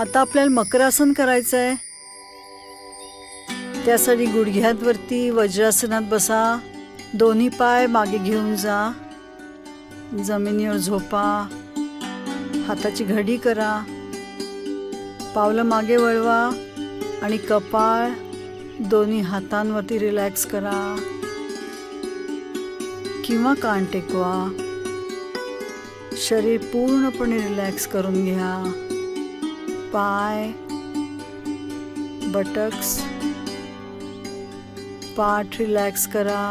आता आपल्याला मकरासन करायचं आहे त्यासाठी गुडघ्यातवरती वज्रासनात बसा. दोन्ही पाय मागे घेऊन जा. जमिनीवर झोपा. हाताची घडी करा. पावलं मागे वळवा आणि कपाळ दोन्ही हातांवरती रिलॅक्स करा. किंवा कान टेकवा. शरीर पूर्णपणे रिलॅक्स करून घ्या. पाय बटक्स पाठ रिलॅक्स करा.